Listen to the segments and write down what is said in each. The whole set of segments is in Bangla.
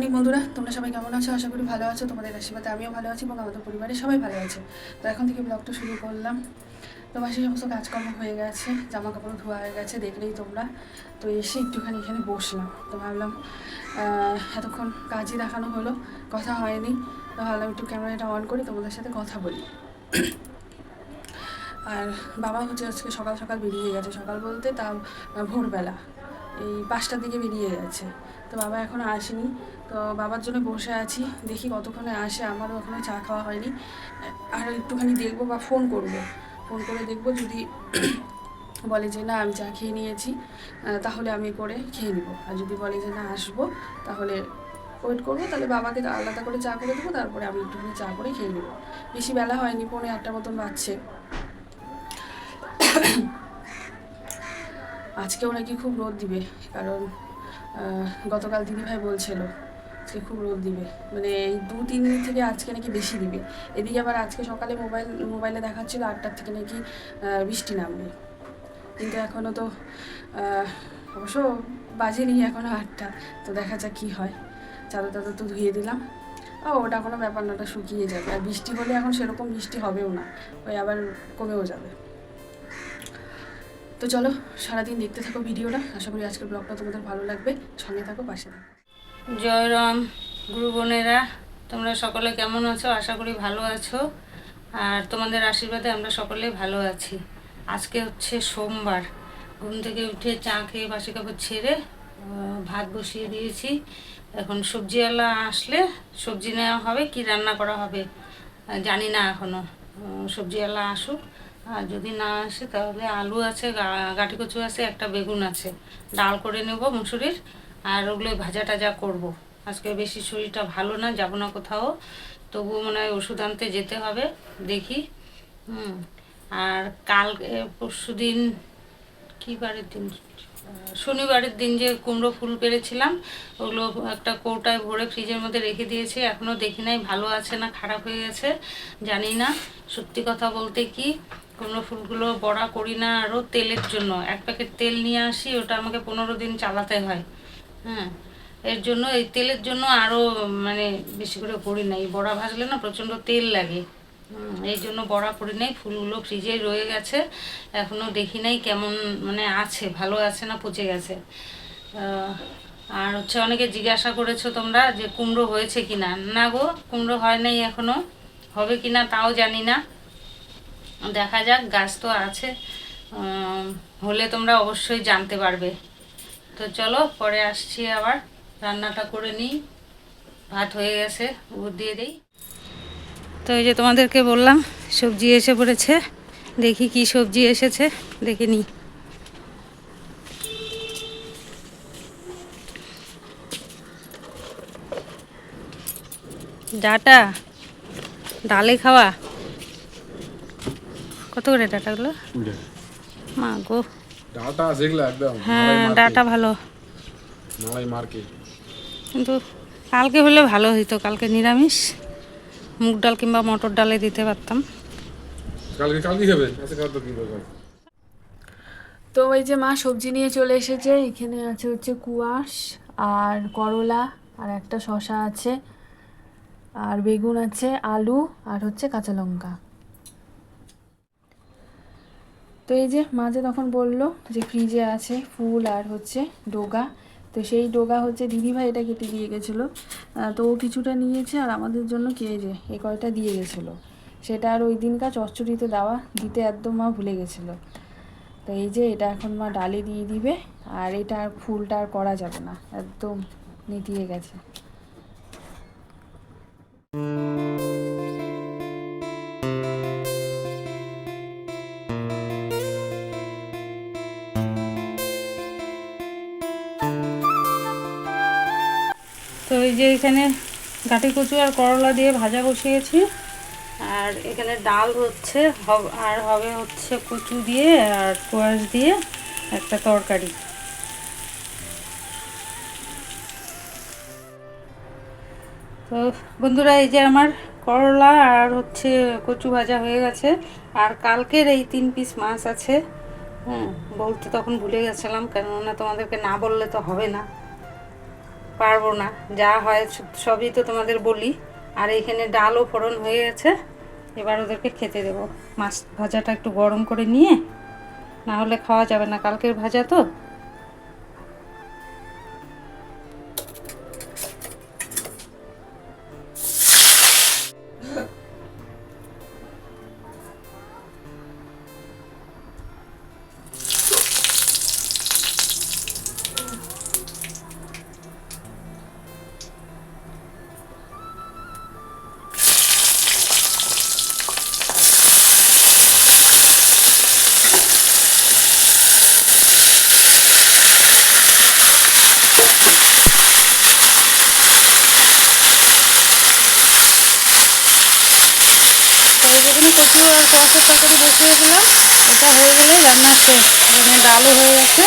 মর্নিং বন্ধুরা, তোমরা সবাই কেমন আছো? আশা করি ভালো আছো। তোমাদের আশীর্বাদে আমিও ভালো আছি এবং আমাদের পরিবারের সবাই ভালো আছে। তো এখন থেকে ব্লগটা শুরু করলাম। তো বাসে সমস্ত কাজকর্ম হয়ে গেছে জামা কাপড় ধোয়া হয়ে গেছে, দেখলেই তোমরা। তো এসে একটুখানি এখানে বসলাম। তো ভাবলাম এতক্ষণ কাজই দেখানো হলো, কথা হয়নি। তো ভাবলাম একটু ক্যামেরাটা অন করি, তোমাদের সাথে কথা বলি। আর বাবা হচ্ছে আজকে সকাল সকাল বেরিয়ে গেছে। সকাল বলতে তা ভোরবেলা, এই পাঁচটার দিকে বেরিয়ে গেছে। তো বাবা এখনও আসেনি। তো বাবার জন্য বসে আছি। দেখি কতক্ষণে আসে। আমারও এখনও চা খাওয়া হয়নি। আর একটুখানি দেখব বা ফোন করব। ফোন করে দেখব যদি বলে যে, না, আমি চা খেয়ে নিয়েছি তাহলে আমি করে খেয়ে নিব। আর যদি বলে যে, না, আসব, তাহলে ওয়েট করব, তাহলে বাবাকে আলাদা করে চা করে দেবো, তারপরে আমি একটুখানি চা করে খেয়ে নেব। বেশি বেলা হয়নি, পৌনে আটটা মতন বাজছে। আজকেও নাকি খুব রোদ দিবে, কারণ গতকাল দিদিভাই বলছিল আজকে খুব রোদ দিবে। মানে এই দু, তিন দিন থেকে আজকে নাকি বেশি দিবে। এদিকে আবার আজকে সকালে মোবাইল, মোবাইলে দেখাচ্ছিল আটটার থেকে নাকি বৃষ্টি নামবে। কিন্তু এখনও তো অবশ্য বাজেনি এখনও আটটা। তো দেখা যাক কী হয়। চাদর টাদর তো ধুয়ে দিলাম। ও, ওটা কোনো ব্যাপার না, ওটা শুকিয়ে যাবে। আর বৃষ্টি হলে এখন সেরকম বৃষ্টি হবেও না। ওই আবার কমেও যাবে। তো চলো, সারাদিন দেখতে থাকো ভিডিওটা। আশা করি আজকের ব্লগটা তোমাদের ভালো লাগবে। সঙ্গে থাকো, পাশে থাকো। জয় রাম, গুরু বোনেরা, তোমরা সকলে কেমন আছো? আশা করি ভালো আছো। আর তোমাদের আশীর্বাদে আমরা সকলে ভালো আছি। আজকে হচ্ছে সোমবার। ঘুম থেকে উঠে চা খেয়ে বাসি কাপড় ছেড়ে ভাত বসিয়ে দিয়েছি। এখন সবজিওয়ালা আসলে সবজি নেওয়া হবে, কি রান্না করা হবে জানি না এখনও সবজিওয়ালা আসুক। আর যদি না আসে, তাহলে আলু আছে গাঁটি কচু আছে, একটা বেগুন আছে। ডাল করে নেব মুসুরির। আর ওগুলো ভাজা টাজা করব। আজকে বেশি শরীরটা ভালো না, যাব না কোথাও। তবুও মনে হয় ওষুধ আনতে যেতে হবে, দেখি। হুম, আর কাল পরশু দিন, কী বারের দিন? শনিবারের দিন যে কুমড়ো ফুল পেরেছিলাম, ওগুলো একটা কৌটায় ভরে ফ্রিজের মধ্যে রেখে দিয়েছি এখনও দেখি নাই, ভালো আছে না, খারাপ হয়ে গেছে, জানি না। সত্যি কথা বলতে কি, কুমড়ো ফুলগুলো বড়া করি না আরও তেলের জন্য। এক প্যাকেট তেল নিয়ে আসি, ওটা আমাকে পনেরো দিন চালাতে হয়। হ্যাঁ এর জন্য, এই তেলের জন্য আরও মানে বেশি করে করি না। এই বড়া ভাজলে না প্রচণ্ড তেল লাগে। এই জন্য বড়া করি নাই, ফুলগুলো ফ্রিজে রয়ে গেছে। এখনও দেখি নাই কেমন মানে আছে, ভালো আছে না পচে গেছে। আর হচ্ছে অনেকে জিজ্ঞাসা করেছ তোমরা যে কুমড়ো হয়েছে কি না না গো, কুমড়ো হয় নাই এখনও হবে কি না তাও জানি না। দেখা যাক, গাছ তো আছে। হলে তোমরা অবশ্যই জানতে পারবে। তো চলো পরে আসছি আবার। রান্নাটা করে নিই। ভাত হয়ে গেছে উপর দিয়ে দিই। তো এই যে তোমাদেরকে বললাম সবজি এসে পড়েছে। দেখি কি সবজি এসেছে দেখে নিই। ডাটা? ডালে খাওয়া? কত করে ডাটাগুলো মা গো। ডাটা যেগুলো একদম হ্যাঁ ডাটা ভালো। মালাই মার্কেট কিন্তু কালকে হলে ভালো হইতো কালকে নিরামিষ। মুগ ডাল কিংবা মটর ডালে দিতে পারতাম। কালকে কালকে খাবে আচ্ছা কাল তো কি ব্যাপার তো ওই যে মা সবজি নিয়ে চলে এসেছে এখানে আছে হচ্ছে কুয়াশ আর করলা আর একটা শশা আছে আর বেগুন আছে আলু আর হচ্ছে কাঁচা লঙ্কা। তো এই যে মা যে তখন বলল যে ফ্রিজে আছে ফুল আর হচ্ছে ডোগা। তো সেই ডোগা হচ্ছে দিদিভাই এটা কেটে দিয়ে গেছিল। তো ও কিছুটা নিয়েছে আর আমাদের জন্য কে যে এই কয়টা দিয়ে গেছিল। সেটা আর ওই দিনকার চচ্চড়িতে দেওয়া দিতে একদম মা ভুলে গেছিল। তো এই যে এটা এখন মা ডালে দিয়ে দিবে আর এটা আর ফুলটা আর করা যাবে না। একদম নেতিয়ে গেছে। যে এখানে গাটি কচু আর করলা দিয়ে ভাজা বসিয়েছি। আর এখানে ডাল হচ্ছে আর হবে হচ্ছে কচু দিয়ে আর কোয়াশ দিয়ে একটা তরকারি। তো বন্ধুরা, এই যে আমার করলা আর হচ্ছে কচু ভাজা হয়ে গেছে। আর কালকের এই তিন পিস মাছ আছে হ্যাঁ বলতে তখন ভুলে গেছিলাম, কেননা তোমাদেরকে না বললে তো হবে না। পারব না। যা হয় সবই তো তোমাদের বলি। আর এখানে ডালও ফোড়ন হয়ে গেছে। এবার ওদেরকে খেতে দেবো। মাছ ভাজাটা একটু গরম করে নিয়ে, না হলে খাওয়া যাবে না। কালকের ভাজা তো। যেখানে কচু আর কোয়াশের তরকারি বসিয়ে দিলাম এটা হয়ে গেলে রান্না শেষ এখানে ডালও হয়ে গেছে।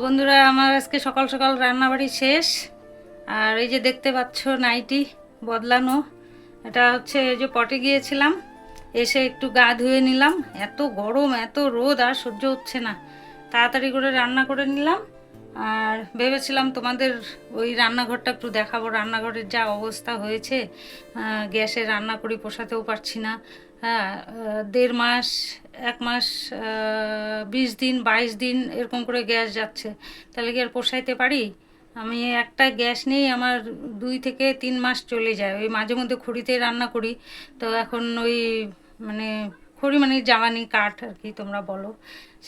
বন্ধুরা, আমার আজকে সকাল সকাল রান্নাবাড়ি শেষ। আর এই যে দেখতে পাচ্ছ নাইটি বদলানো, এটা হচ্ছে যে পটে গিয়েছিলাম, এসে একটু গা ধুয়ে নিলাম। এত গরম, এত রোদ, আর সহ্য হচ্ছে না। তাড়াতাড়ি করে রান্না করে নিলাম। আর ভেবেছিলাম তোমাদের ওই রান্নাঘরটা একটু দেখাবো, রান্নাঘরের যা অবস্থা হয়েছে। গ্যাসে রান্না করি, পোষাতেও পারছি না। হ্যাঁ দেড় মাস, এক মাস বিশ দিন, বাইশ দিন এরকম করে গ্যাস যাচ্ছে। তাহলে কি আর পোষাইতে পারি? আমি একটা গ্যাস নিয়েই আমার দুই থেকে তিন মাস চলে যায়। ওই মাঝে মধ্যে খড়িতে রান্না করি। তো এখন ওই মানে খড়ি মানে জ্বালানি কাঠ আর কি তোমরা বলো।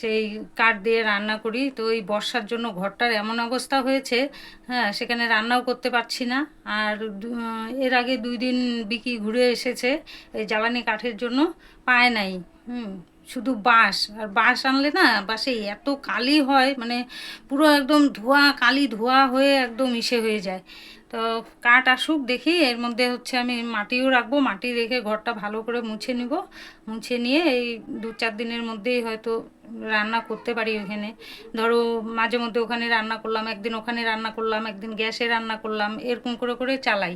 সেই কাঠ দিয়ে রান্না করি। তো ওই বর্ষার জন্য ঘরটার এমন অবস্থা হয়েছে হ্যাঁ সেখানে রান্নাও করতে পারছি না। আর এর আগে দুই দিন বিকি ঘুরে এসেছে, এই জ্বালানি কাঠের জন্য, পায় নাই। হুম। শুধু বাঁশ, আর বাঁশ আনলে না বাসে এত কালি হয় মানে পুরো একদম ধোয়া, কালি ধোয়া হয়ে একদম ইসে হয়ে যায়। তো কাঠ আসুক দেখি, এর মধ্যে হচ্ছে আমি মাটিও রাখব, মাটি রেখে ঘরটা ভালো করে মুছে নিব। মুছে নিয়ে এই দু চার দিনের মধ্যেই হয়তো রান্না করতে পারি ওখানে ধরো মাঝে মধ্যে ওখানে রান্না করলাম, একদিন ওখানে রান্না করলাম, একদিন গ্যাসে রান্না করলাম, এরকম করে করে চালাই।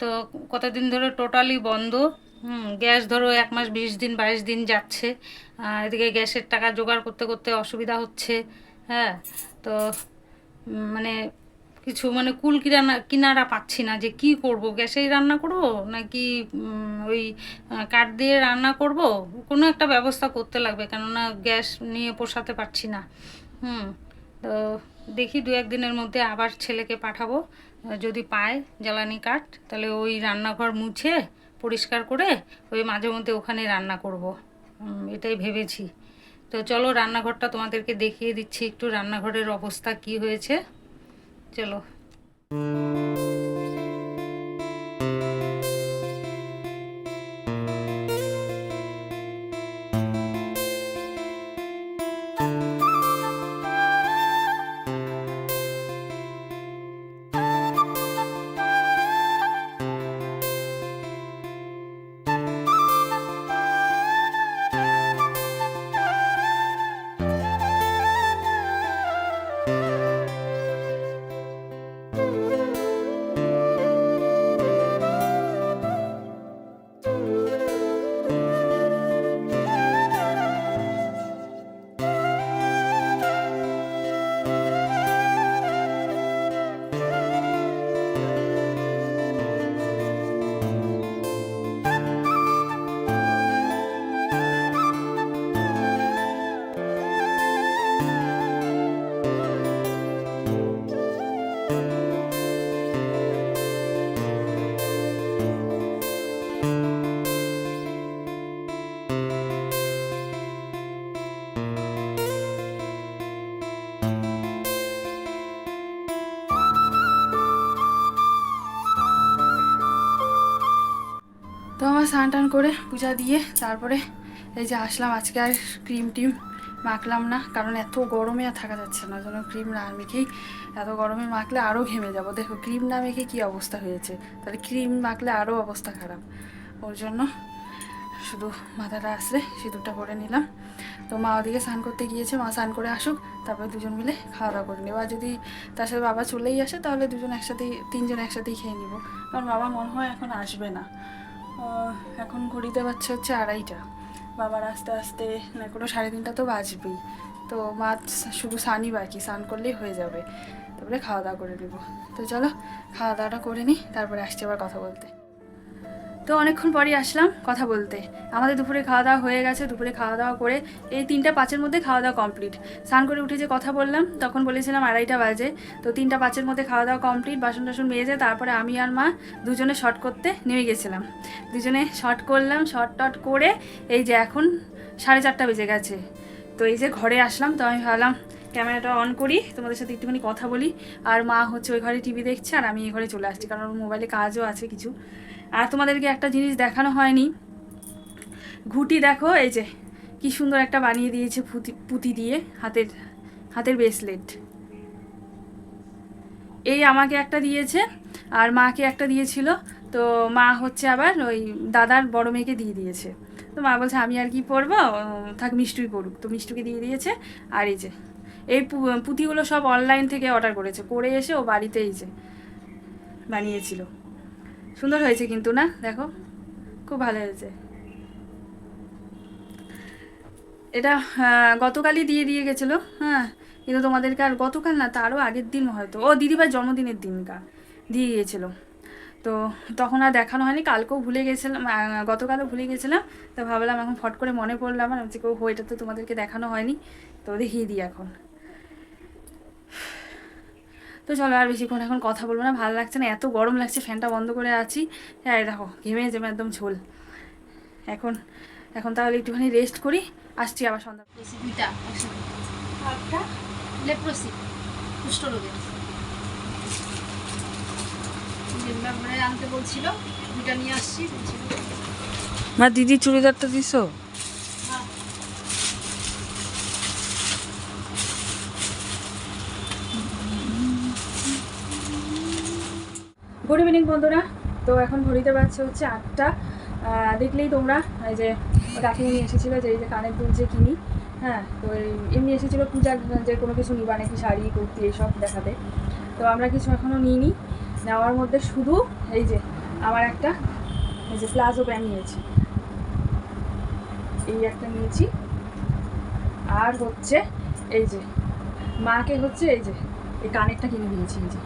তো কতদিন ধরে টোটালি বন্ধ হুম, গ্যাস ধরো এক মাস, বিশ দিন, বাইশ দিন যাচ্ছে। এদিকে গ্যাসের টাকা জোগাড় করতে করতে অসুবিধা হচ্ছে হ্যাঁ। তো মানে কিছু মানে কুল কিরানা, কিনারা পাচ্ছি না যে কি করব? গ্যাসেই রান্না করব নাকি ওই কাঠ দিয়ে রান্না করব? কোনো একটা ব্যবস্থা করতে লাগবে, কেননা গ্যাস নিয়ে পোষাতে পারছি না। হুম, তো দেখি দু একদিনের মধ্যে আবার ছেলেকে পাঠাবো। যদি পায় জ্বালানি কাঠ, তাহলে ওই রান্নাঘর মুছে পরিষ্কার করে ওই মাঝে মধ্যে ওখানে রান্না করব। এটাই ভেবেছি। তো চলো রান্নাঘরটা তোমাদেরকে দেখিয়ে দিচ্ছি একটু রান্নাঘরের অবস্থা কি হয়েছে। চলো। আমার স্নান টান করে পূজা দিয়ে তারপরে এই যে আসলাম, আজকে আর ক্রিম টিম মাখলাম না, কারণ এত গরমে আর থাকা যাচ্ছে না, যেন ক্রিম না মেখেই এত গরমে মাখলে আরও ঘেমে যাব। দেখো, ক্রিম না মেখে কী অবস্থা হয়েছে? তাহলে ক্রিম মাখলে আরও অবস্থা খারাপ। ওর জন্য শুধু মাথাটা আসলে সিঁদুরটা করে নিলাম। তো মা ওদিকে স্নান করতে গিয়েছে, মা স্নান করে আসুক, তারপরে দুজন মিলে খাওয়া দাওয়া করে নেব। আর যদি তার সাথে বাবা চলেই আসে, তাহলে দুজন একসাথেই, তিনজন একসাথেই খেয়ে নিব। কারণ বাবা মনে হয় এখন আসবে না। এখন ঘড়িতে বাচ্চা হচ্ছে আড়াইটা। বাবার আস্তে আস্তে না কোনো সাড়ে তিনটা তো বাজবেই। তো মাছ শুধু স্নানই বাকি, স্নান করলেই হয়ে যাবে। তারপরে খাওয়া দাওয়া করে নেব। তো চলো, খাওয়া দাওয়াটা করে নিই, তারপরে আসছি আবার কথা বলতে। তো অনেকক্ষণ পরই আসলাম কথা বলতে। আমাদের দুপুরে খাওয়া দাওয়া হয়ে গেছে, দুপুরে খাওয়া দাওয়া করে এই তিনটা পাঁচের মধ্যে খাওয়া দাওয়া কমপ্লিট স্নান করে উঠে যে কথা বললাম, তখন বলেছিলাম আড়াইটা বাজে। তো তিনটা পাঁচের মধ্যে খাওয়া দাওয়া কমপ্লিট বাসন টাসন মেজে তারপরে আমি আর মা দুজনে শর্ট করতে নেমে গেছিলাম। দুজনে শর্ট করলাম শর্ট টট করে এই যে এখন সাড়ে চারটা বেজে গেছে। তো এই যে ঘরে আসলাম, তো আমি ভাবলাম ক্যামেরাটা অন করি, তোমাদের সাথে একটুখানি কথা বলি। আর মা হচ্ছে ওই ঘরে টিভি দেখছে আর আমি এই ঘরে চলে আসছি, কারণ মোবাইলে কাজও আছে কিছু। আর তোমাদেরকে একটা জিনিস দেখানো হয়নি। ঘুটি দেখো, এই যে, কি সুন্দর একটা বানিয়ে দিয়েছে পুঁতি পুঁতি দিয়ে, হাতের হাতের ব্রেসলেট এই আমাকে একটা দিয়েছে, আর মাকে একটা দিয়েছিল। তো মা হচ্ছে আবার ওই দাদার বড় মেয়েকে দিয়ে দিয়েছে। তো মা বলছে, আমি আর কি পরবো? থাক, মিষ্টুই পড়ুক তো মিষ্টুকে দিয়ে দিয়েছে, আর এই যে, এই পুঁতিগুলো সব অনলাইন থেকে অর্ডার করেছে। করে এসে ও বাড়িতে এই যে, বানিয়েছিল। সুন্দর হয়েছে কিন্তু না? দেখো, খুব ভালো হয়েছে। এটা গতকালই দিয়ে দিয়ে গেছিল হ্যাঁ কিন্তু তোমাদেরকে আর গতকাল না, তারও আগের দিন হয়তো। ও দিদিভাই জন্মদিনের দিনকা, দিয়ে গিয়েছিল। তো তখন আর দেখানো হয়নি, কালকেও ভুলে গেছিলাম গতকালও ভুলে গেছিলাম, তো ভাবলাম এখন ফট করে মনে পড়লাম আর যে কেউ এটা তো তোমাদেরকে দেখানো হয়নি। তো দেখিয়ে দিই এখন। তো চলো আর বেশিক্ষণ এখন কথা বলব না ভালো লাগছে না এত গরম লাগছে ফ্যানটা বন্ধ করে আছি। হ্যাঁ দেখো ঘেমে যাবে একদম ঝোল। এখন এখন তাহলে একটুখানি রেস্ট করি আসছি আবার সন্ধ্যা দুইটা আনতে বলছিল দুইটা নিয়ে আসছি দিদি চুড়িদারটা দিছো? গুড ইভিনিং বন্ধুরা। তো এখন ঘড়িতে বাজছে হচ্ছে আটটা। দেখলেই তোমরা, এই যে কাকিমণি এসেছিল যে, এই যে কানের দুল যে কিনি হ্যাঁ তো এমনি এসেছিল পূজার যে কোনো কিছু নিবা নাকি শাড়ি, কুর্তি এইসব দেখাতে। তো আমরা কিছু এখনও নিইনি। নেওয়ার মধ্যে শুধু এই যে আমার একটা, এই যে প্লাজো প্যান্ট নিয়েছি। এই একটা নিয়েছি। আর হচ্ছে এই যে, মাকে হচ্ছে এই যে, এই কানেরটা কিনে দিয়েছি, এই যে।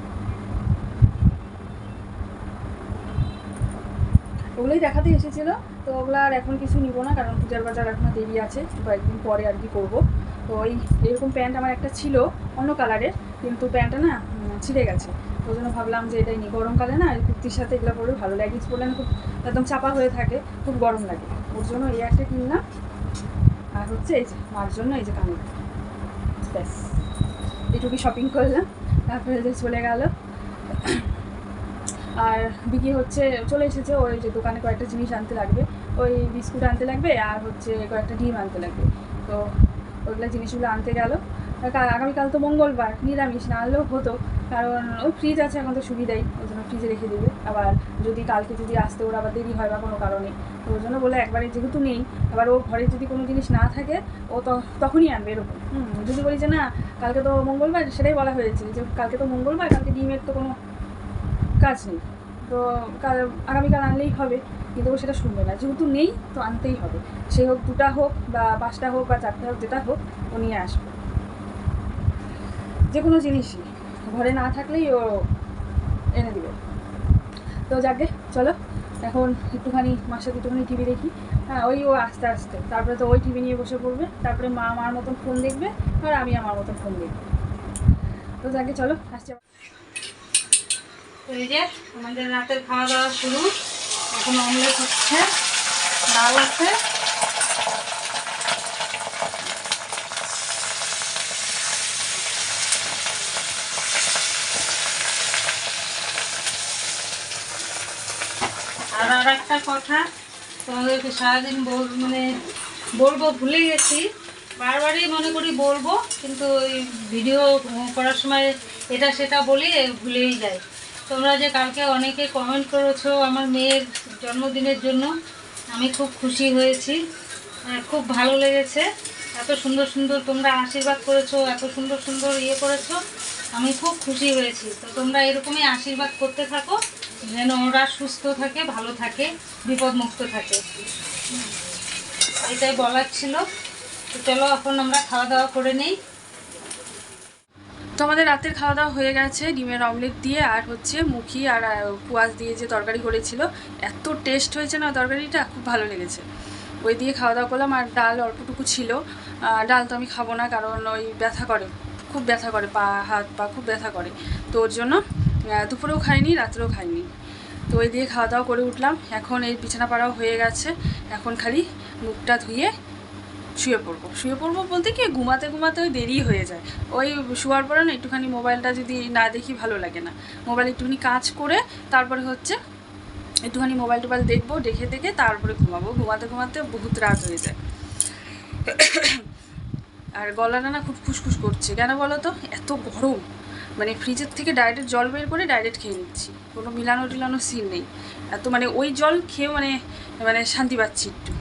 ওগুলোই দেখাতে এসেছিল। তো ওগুলো আর এখন কিছু নিব না, কারণ পূজার বাজার এখনও দেরি আছে, কয়েকদিন পরে আর কি করব। তো ওই এরকম প্যান্ট আমার একটা ছিল অন্য কালারের, কিন্তু প্যান্টটা না ছিঁড়ে গেছে। ওই জন্য ভাবলাম যে এটাই নিই গরমকালে না কুর্তির সাথে এগুলো পরে ভালো লাগে। পরলে না খুব একদম চাপা হয়ে থাকে, খুব গরম লাগে। ওর জন্য এই একটা কিনলাম। আর হচ্ছে এই যে, মার জন্য এই যে কানের ব্যাস এটুকুই শপিং করলাম। তারপরে যে চলে গেল। আর বিকি হচ্ছে, চলে এসেছে, ওই যে দোকানে কয়েকটা জিনিস আনতে লাগবে। ওই বিস্কুট আনতে লাগবে, আর হচ্ছে কয়েকটা ডিম আনতে লাগবে। তো ওইগুলো জিনিসগুলো আনতে গেল। আগামীকাল তো মঙ্গলবার, নিরামিষ, না আনলেও হতো। কারণ ওই ফ্রিজ আছে, এখন তো সুবিধাই, ওই জন্য ফ্রিজে রেখে দেবে। আবার যদি কালকে যদি আসতে ওর আবার দেরি হয় বা কোনো কারণে, তো ওই জন্য বলে একবারে যেহেতু নেই, আবার ও ঘরে যদি কোনো জিনিস না থাকে, ও তো তখনই আনবে এরকম। যদি বলি যে না, কালকে তো মঙ্গলবার, সেটাই বলা হয়েছে যে কালকে তো মঙ্গলবার, কালকে ডিমের তো কোনো কাজ নেই তো কাল আগামীকাল আনলেই হবে, কিন্তু ও সেটা শুনবে না। যেহেতু নেই, তো আনতেই হবে। সে হোক দুটা হোক বা পাঁচটা হোক বা চারটা হোক, যেটা হোক, ও নিয়ে আসবে। যে কোনো জিনিসই। ঘরে না থাকলেই ও এনে দিবে। তো যাকে, চলো। এখন একটুখানি মার সাথে একটুখানি টিভি দেখি। হ্যাঁ ওই ও আস্তে আস্তে। তারপরে তো ওই টিভি নিয়ে বসে পড়বে। তারপরে মা আমার মতন ফোন দেখবে, আর আমি আমার মতন ফোন দেখব। তো যাকে, চলো, আসছে তো এই যে আমাদের রাতের খাওয়া দাওয়া শুরু। এখন অমলেট হচ্ছে, ডাল আছে। আর আর একটা কথা, তোমাদেরকে সারাদিন বল মানে বলব ভুলে গেছি। বারবারই মনে করি বলব, কিন্তু ওই ভিডিও করার সময় এটা সেটা বলি ভুলেই যাই। তোমরা যে কালকে অনেকে কমেন্ট করেছ আমার মেয়ের জন্মদিনের জন্য আমি খুব খুশি হয়েছি। হ্যাঁ, খুব ভালো লেগেছে। এত সুন্দর সুন্দর তোমরা আশীর্বাদ করেছ এত সুন্দর সুন্দর ইয়ে করেছ আমি খুব খুশি হয়েছি। তো তোমরা এরকমই আশীর্বাদ করতে থাকো যেন ওরা সুস্থ থাকে ভালো থাকে বিপদমুক্ত থাকে। এটাই বলার ছিল। তো চলো এখন আমরা খাওয়া দাওয়া করে নিই। তো আমাদের রাতের খাওয়া দাওয়া হয়ে গেছে, ডিমের অমলেট দিয়ে, আর হচ্ছে মুখি আর কুয়াশ দিয়ে যে তরকারি করেছিল। এত টেস্ট হয়েছে না তরকারিটা, খুব ভালো লেগেছে। ওই দিয়ে খাওয়া দাওয়া করলাম, আর ডাল অল্পটুকু ছিল। ডাল তো আমি খাব না, কারণ ওই ব্যথা করে। খুব ব্যথা করে, পা, হাত, পা খুব ব্যথা করে। তো ওর জন্য দুপুরেও খাইনি, রাত্রেও খাইনি। তো ওই দিয়ে খাওয়া দাওয়া করে উঠলাম। এখন এই বিছানা পাড়াও হয়ে গেছে। এখন খালি মুখটা ধুয়ে শুয়ে পড়ব। শুয়ে পড়ব বলতে কি, ঘুমাতে ঘুমাতে ওই দেরি হয়ে যায়। ওই শোয়ার পরে না একটুখানি মোবাইলটা যদি না দেখি ভালো লাগে না। মোবাইল একটুখানি কাজ করে তারপরে হচ্ছে একটুখানি মোবাইল টোবাইল দেখব, দেখে দেখে তারপরে ঘুমাবো। ঘুমাতে ঘুমাতে বহুত রাত হয়ে যায়। আর গলাটা না খুব খুসখুস করছে। কেন বলো তো? এত গরম। মানে ফ্রিজের থেকে ডাইরেক্ট জল বের করে ডাইরেক্ট খেয়ে নিচ্ছি। কোনো মিলানো টিলানো সিন নেই। এত মানে ওই জল খেয়ে মানে মানে শান্তি পাচ্ছি একটু।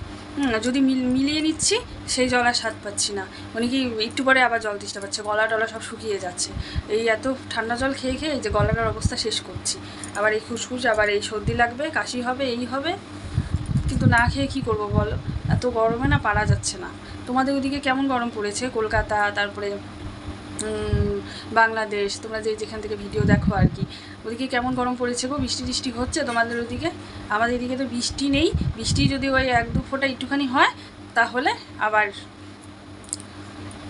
যদি মিল মিলিয়ে নিচ্ছি, সেই জল আর স্বাদ পাচ্ছি না। মানে কি একটু পরে আবার জল তেষ্টা পাচ্ছে, গলা টলা সব শুকিয়ে যাচ্ছে। এই এত ঠান্ডা জল খেয়ে খেয়ে এই যে গলাটার অবস্থা শেষ করছি। আবার এই খুসখুস, আবার এই সর্দি লাগবে, কাশি হবে, এই হবে। কিন্তু না খেয়ে কি করব বলো? এত গরমে না পারা যাচ্ছে না। তোমাদের ওদিকে কেমন গরম পড়েছে? কলকাতা, তারপরে বাংলাদেশ, তোমরা যে যেখান থেকে ভিডিও দেখো আর কি। ওদিকে কেমন গরম পড়েছে গো? বৃষ্টি টিষ্টি হচ্ছে তোমাদের ওদিকে? আমাদের এদিকে তো বৃষ্টি নেই। বৃষ্টি যদি ওই এক দু ফোঁটা একটুখানি হয়, তাহলে আবার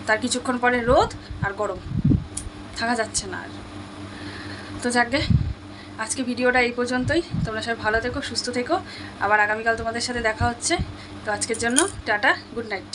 তার কিছুক্ষণ পরে রোদ আর গরম। থাকা যাচ্ছে না আর। তো যাকগে আজকে ভিডিওটা এই পর্যন্তই। তোমরা সবাই ভালো থেকো, সুস্থ থেকো। আবার আগামীকাল তোমাদের সাথে দেখা হচ্ছে। তো আজকের জন্য টাটা গুড নাইট